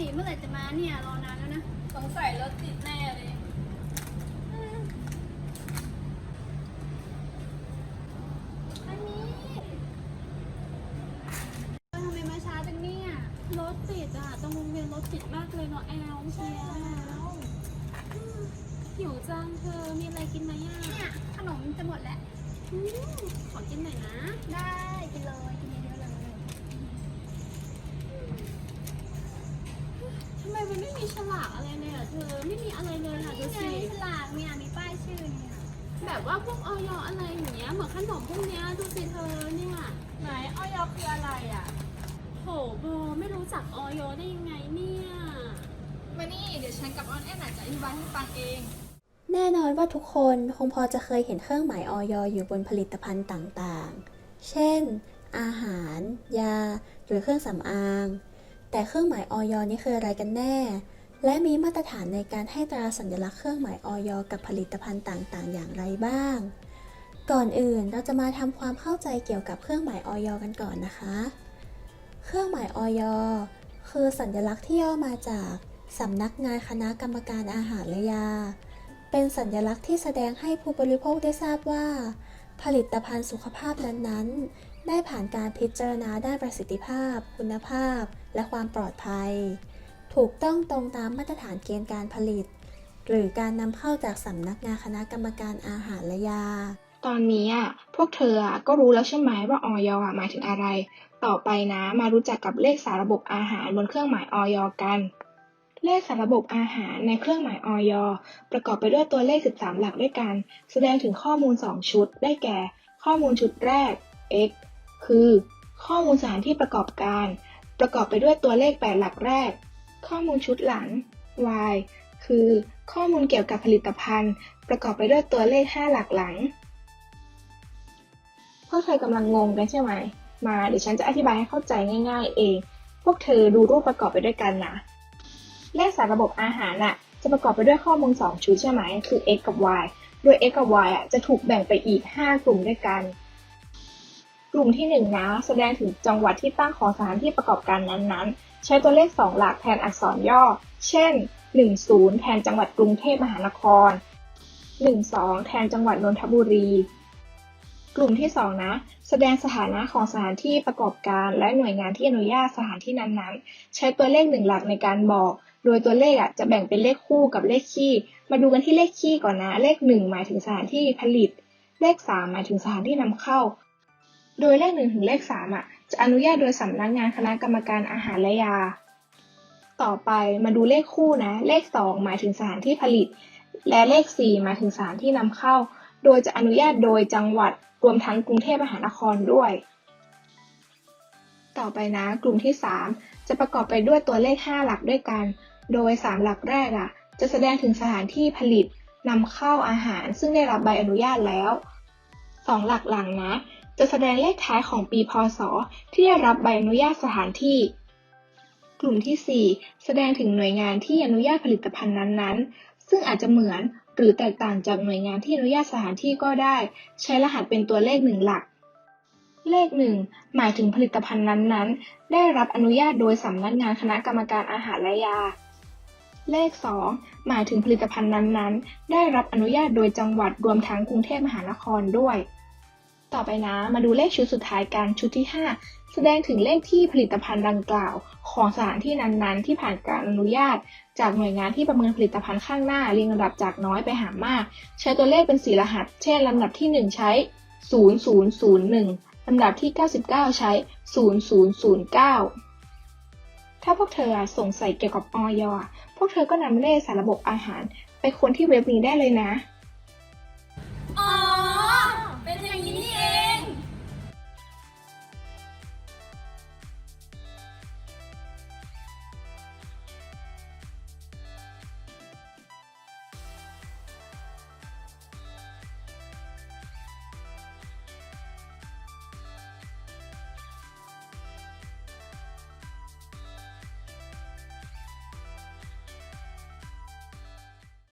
ดิเมื่อไหร่จะมาเนี่ยรอนานแล้วนะสงสัยรถติดแน่เลย อันนี้เออทำไมมาช้าจังเนี่ยรถติดอะตรงวงเวียนรถติดมากเลยเนาะแอลเชียหิวจังเธอมีอะไรกินไหมอะเนี่ยขนมจะหมดแล้วอืมขอกินหน่อยนะ ได้กินเลยกินเยอะๆเลย ทำไมมันไม่มีฉลากอะไรเลยอะเธอ ไม่มีอะไรเลยอะดูนี่ไงสิฉลากเนี่ยมีป้ายชื่อเนี่ย แบบว่าพวกออยอะไรอย่างเงี้ย เหมือนขนมพวกเนี้ยดูสิเธอเนี่ย ไหนออยคืออะไรอะ โหโบไม่รู้จักออยได้ยังไงเนี่ย มานี่เดี๋ยวฉันกับออนแอนอาจจะอธิบายให้ฟังเอง แน่นอนว่าทุกคนคงพอจะเคยเห็นเครื่องหมายออยอยู่บนผลิตภัณฑ์ต่างๆ เช่น อาหาร ยา หรือเครื่องสำอาง แต่เครื่องหมายออยนี่คืออะไรกันแน่ และมีมาตรฐานในการให้ตราสัญลักษณ์เครื่องหมายออยกับผลิตภัณฑ์ต่างๆ อย่างไรบ้าง ก่อนอื่นเราจะมาทำความเข้าใจเกี่ยวกับเครื่องหมายออยกันก่อนนะคะ เครื่องหมายออยคือสัญลักษณ์ที่ย่อมาจากสำนักงานคณะกรรมการอาหารและยา เป็นสัญลักษณ์ที่แสดงให้ผู้บริโภคได้ทราบว่า ผลิตภัณฑ์สุขภาพนั้นๆ ได้ผ่านการพิจารณาด้านประสิทธิภาพ คุณภาพ และความปลอดภัย ถูกต้องตรงตามมาตรฐานเกณฑ์การผลิต หรือการนำเข้าจากสำนักงานคณะกรรมการอาหารและยา ตอนนี้อะพวกเธออะก็รู้แล้วใช่ไหมว่าออยอะหมายถึงอะไร ต่อไปนะมารู้จักกับเลขสารระบบอาหารบนเครื่องหมายออยกัน เลขสารระบบอาหารในเครื่องหมายออยประกอบไปด้วยตัวเลข 13 หลักด้วยกัน แสดงถึงข้อมูล 2 ชุด ได้แก่ ข้อมูลชุดแรก x คือ ข้อมูลสถานที่ประกอบการ ประกอบไปด้วยตัวเลข 8 หลักแรก ข้อมูลชุดหลัง y คือข้อมูลเกี่ยวกับผลิตภัณฑ์ ประกอบไปด้วยตัวเลข 5 หลักหลังพวกเธอกำลังงงกันใช่ไหม มาเดี๋ยวฉันจะอธิบายให้เข้าใจง่าย ๆ เอง พวกเธอดูรูปประกอบไปด้วยกันนะ เลขสารระบบอาหารน่ะ จะประกอบไปด้วยข้อมูล 2 ชุดใช่ไหม คือ x กับ y โดย x กับ y อะจะถูกแบ่งไปอีก 5 กลุ่มด้วยกัน กลุ่มที่ 1 นะ แสดงถึงจังหวัดที่ตั้งของสถานที่ประกอบการนั้นๆ ใช้ตัวเลข 2 หลักแทนอักษรย่อ เช่น 10 แทนจังหวัดกรุงเทพมหานคร 12 แทนจังหวัดนนทบุรี กลุ่มที่ 2 นะ แสดงสถานะของสถานที่ประกอบการ และหน่วยงานที่อนุญาตสถานที่นั้นๆ ใช้ตัวเลขหนึ่งหลักในการบอก โดยตัวเลขอะจะแบ่งเป็นเลขคู่กับเลขคี่ มาดูกันที่เลขคี่ก่อนนะ เลข 1 หมายถึงสถานที่ผลิต เลข 3 หมายถึงสถานที่นำเข้า โดยเลข1ถึงเลข3อะจะอนุญาตโดยสำนักงานคณะกรรมการอาหารและยา ต่อไปมาดูเลขคู่นะ เลข 2 หมายถึงสถานที่ผลิต และเลข 4 หมายถึงสถานที่นำเข้า โดยจะอนุญาตโดยจังหวัดรวมทั้งกรุงเทพมหานครด้วย ต่อไปนะ กลุ่มที่ 3 จะประกอบไปด้วยตัวเลข 5 หลักด้วยกัน โดย 3 หลักแรกอะ จะแสดงถึงสถานที่ผลิตนำเข้าอาหารซึ่งได้รับใบอนุญาตแล้ว 2 หลักหลังนะ จะแสดงเลขท้ายของปีพศ ที่ได้รับใบอนุญาตสถานที่ กลุ่มที่ 4 แสดงถึงหน่วยงานที่อนุญาตผลิตภัณฑ์นั้นๆ ซึ่งอาจจะเหมือนหรือแตกต่างจากหน่วยงานที่อนุญาตสถานที่ก็ได้ ใช้รหัสเป็นตัวเลขหนึ่งหลัก เลขหนึ่งหมายถึงผลิตภัณฑ์นั้นๆ ได้รับอนุญาตโดยสำนักงานคณะกรรมการอาหารและยาเลข 2 หมายถึงผลิตภัณฑ์นั้นๆ ได้รับอนุญาตโดยจังหวัดรวมทั้งกรุงเทพมหานครด้วย ต่อไปนะมาดูเลขชุดสุดท้ายกันชุดที่ 5 แสดงถึงเลขที่ผลิตภัณฑ์ดังกล่าว ของสถานที่นั้นๆ ที่ผ่านการอนุญาต จากหน่วยงานที่ประเมินผลิตภัณฑ์ข้างหน้าเรียงลำดับจากน้อยไปหามาก ใช้ตัวเลขเป็นสีรหัส เช่นลำดับที่ 1 ใช้ 0001 ลำดับที่ 99 ใช้ 0009ถ้าพวกเธอสงสัยเกี่ยวกับออยพวกเธอก็นำเลขสารระบบอาหาร ไปค้นที่เว็บนี้ได้เลยนะ